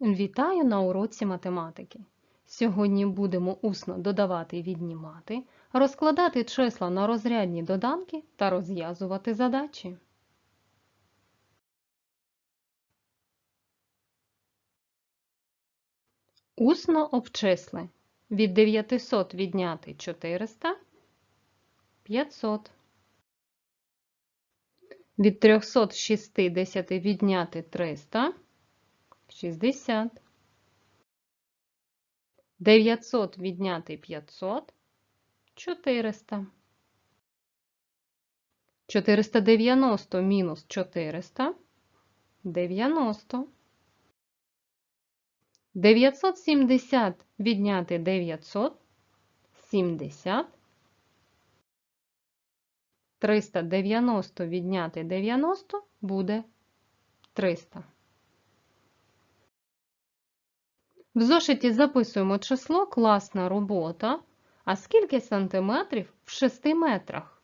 Вітаю на уроці математики. Сьогодні будемо усно додавати і віднімати, розкладати числа на розрядні доданки та розв'язувати задачі. Усно обчисли. Від 900 відняти 400 – 500. Від 360 відняти 300 – 60. 900 відняти 500 – 400. 490 мінус 400 – 90. 970 відняти 900 – 70. 390 відняти 90 буде 300. В зошиті записуємо число класна робота. А скільки сантиметрів в 6 метрах?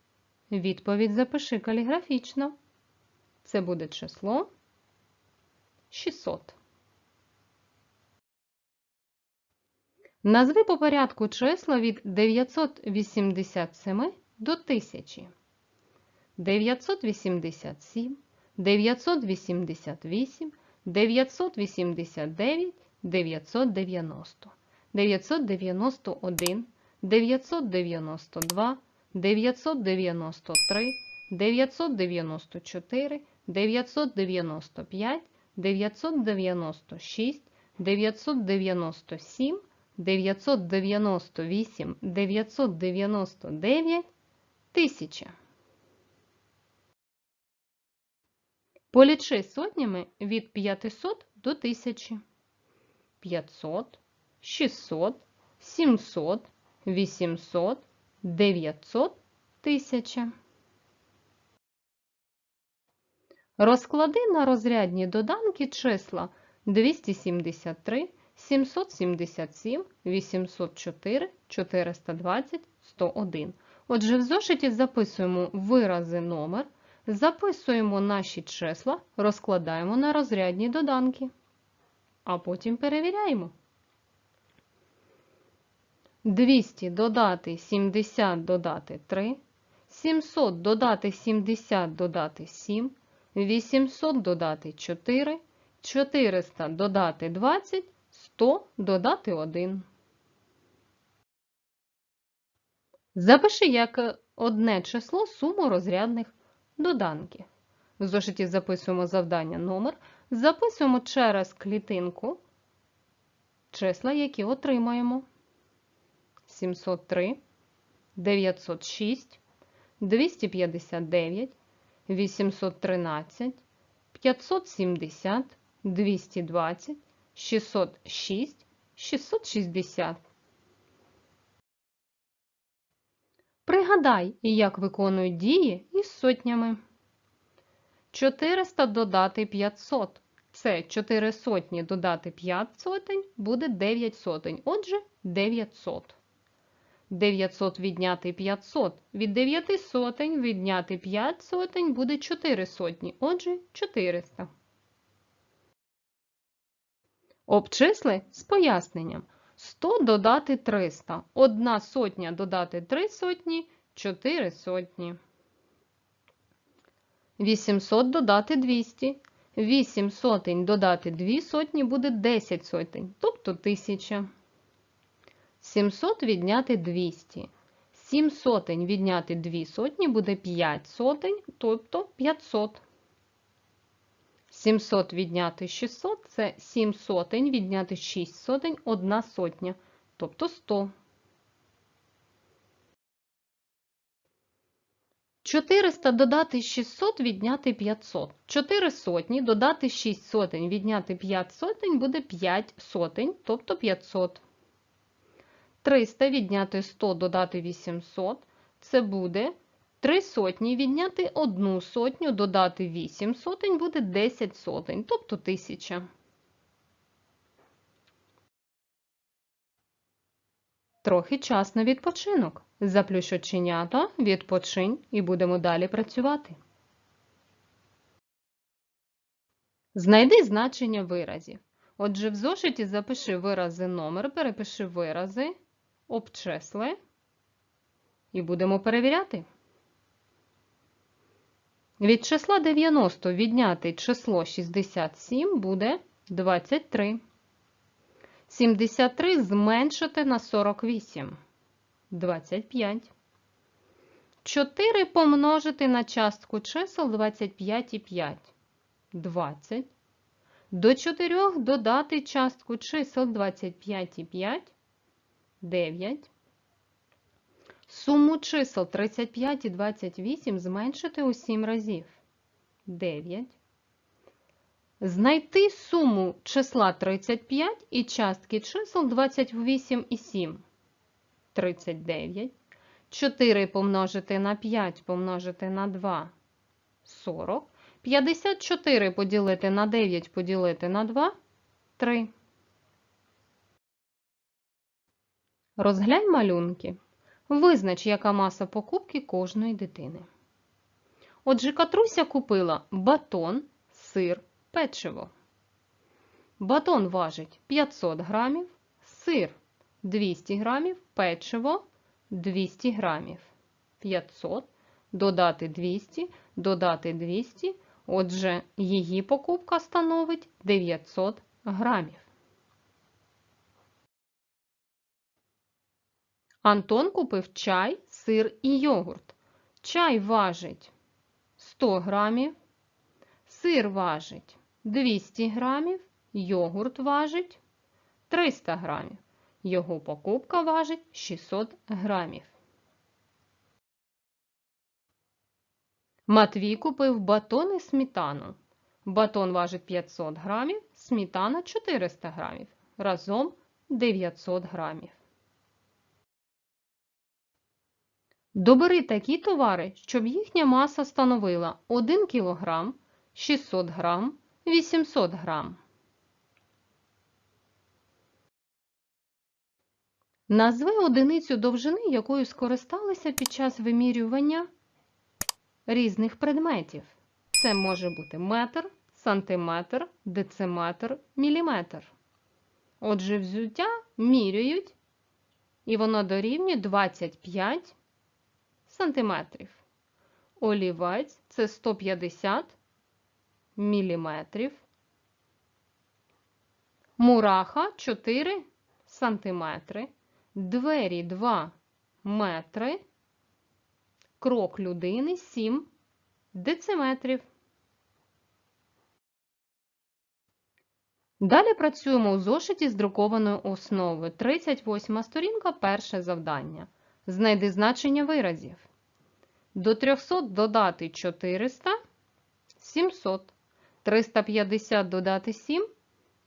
Відповідь запиши каліграфічно. Це буде число 600. Назви по порядку числа від 987 до 1000. 987, 988, 989, 990, 991, 992, 993, 994, 995, 996, 997, 998, 999, 1000. Полічи сотнями від 500 до 1000. 500, 600, 700, 800, 900, 1000. Розклади на розрядні доданки числа 273, 777, 804, 420, 101. Отже, в зошиті записуємо вирази номер, записуємо наші числа, розкладаємо на розрядні доданки а потім перевіряємо. 200 додати 70 додати 3, 700 додати 70 додати 7, 800 додати 4, 400 додати 20, 100 додати 1. Запиши як одне число суму розрядних доданків. В зошиті записуємо завдання номер, записуємо через клітинку числа, які отримаємо. 703, 906, 259, 813, 570, 220, 606, 660. Пригадай, як виконують дії із сотнями. 400 додати 500. Це 4 сотні додати 5 сотень буде 9 сотень. Отже, 900. 900 відняти 500. Від 9 сотень відняти 5 сотень буде 4 сотні. Отже, 400. Обчисли з поясненням. 100 додати 300. Одна сотня додати 3 сотні 4 сотні. 800 додати 200. 8 сотень додати 2 сотні буде 10 сотень, тобто 1000. 700 відняти 200. 7 сотень відняти 2 сотні буде 5 сотень, тобто 500. 700 відняти 600 це 7 сотень відняти 6 сотень 1 сотня, тобто 100. 400 додати 600 відняти 500. 4 сотні додати 6 сотень відняти 5 сотень буде 5 сотень, тобто 500. 300 відняти 100 додати 800. Це буде 3 сотні відняти 1 сотню додати 8 сотень буде 10 сотень, тобто 1000. Трохи час на відпочинок. Заплющ оченята, відпочинь і будемо далі працювати. Знайди значення виразів. Отже, в зошиті запиши вирази номер, перепиши вирази, обчисли і будемо перевіряти. Від числа 90 відняти число 67 буде 23. 73 зменшити на 48. 25. 4 помножити на частку чисел 25 і 5. 20. До 4 додати частку чисел 25 і 5. 9. Суму чисел 35 і 28 зменшити у 7 разів. 9. Знайти суму числа 35 і частки чисел 28 і 7. 39. 4 помножити на 5 помножити на 2 40. 54 поділити на 9 поділити на 2 3. Розглянь малюнки. Визнач, яка маса покупки кожної дитини. Отже, Катруся купила батон, сир, печиво. Батон важить 500 грамів, сир 200 грамів, печиво 200 грамів. 500 додати 200, додати 200. Отже, її покупка становить 900 грамів. Антон купив чай, сир і йогурт. Чай важить 100 грамів, сир важить 200 грамів, йогурт важить 300 грамів. Його покупка важить 600 грамів. Матвій купив батон і сметану. Батон важить 500 грамів, сметана 400 грамів. Разом 900 грамів. Добери такі товари, щоб їхня маса становила 1 кг, 600 г, 800 г. Назви одиницю довжини, якою скористалися під час вимірювання різних предметів. Це може бути метр, сантиметр, дециметр, міліметр. Отже, взуття міряють, і воно дорівнює 25 сантиметрів. Олівець це 150 міліметрів. Мураха 4 сантиметри. Двері 2 метри. Крок людини 7 дециметрів. Далі працюємо у зошиті з друкованою основою. 38 сторінка, перше завдання. Знайди значення виразів. До 300 додати 400 700. 350 додати 7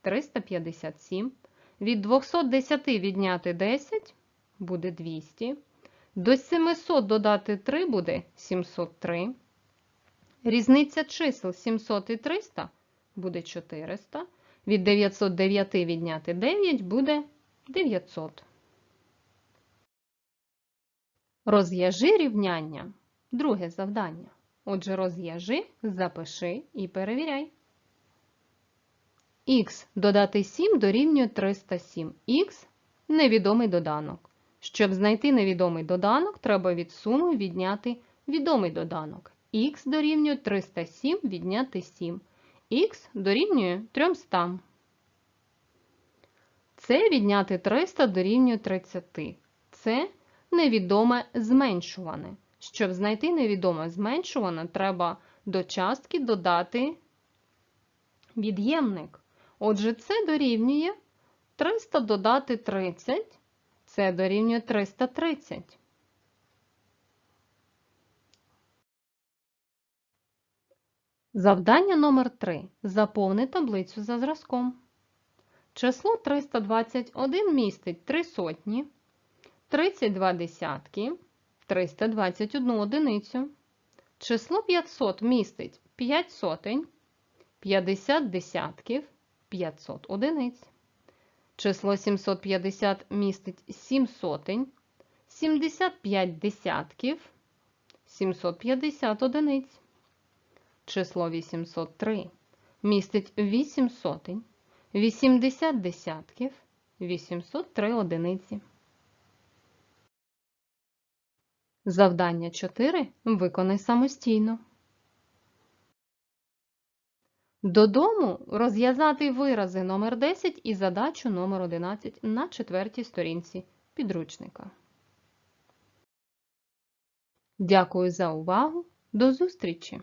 357. Від 210 відняти 10 буде 200. До 700 додати 3 буде 703. Різниця чисел 700 і 300 буде 400. Від 909 відняти 9 буде 900. Розв'яжи рівняння. Друге завдання. Отже, розв'яжи, запиши і перевіряй. Х додати 7 дорівнює 307. Х невідомий доданок. Щоб знайти невідомий доданок, треба від суми відняти відомий доданок. Х дорівнює 307 відняти 7. Х дорівнює 300. Це відняти 300 дорівнює 30. Це невідоме зменшуване. Щоб знайти невідоме зменшуване, треба до частки додати від'ємник. Отже, це дорівнює 300 додати 30, це дорівнює 330. Завдання номер 3. Заповни таблицю за зразком. Число 321 містить 3 сотні, 32 десятки, 321 одиницю. Число 500 містить 5 сотень, 50 десятків, 500 одиниць. Число 750 містить 7 сотень, 75 десятків, 750 одиниць. Число 803 містить 8 сотень, 80 десятків, 803 одиниці. Завдання 4 виконай самостійно. Додому розв'язати вирази номер 10 і задачу номер 11 на четвертій сторінці підручника. Дякую за увагу. До зустрічі!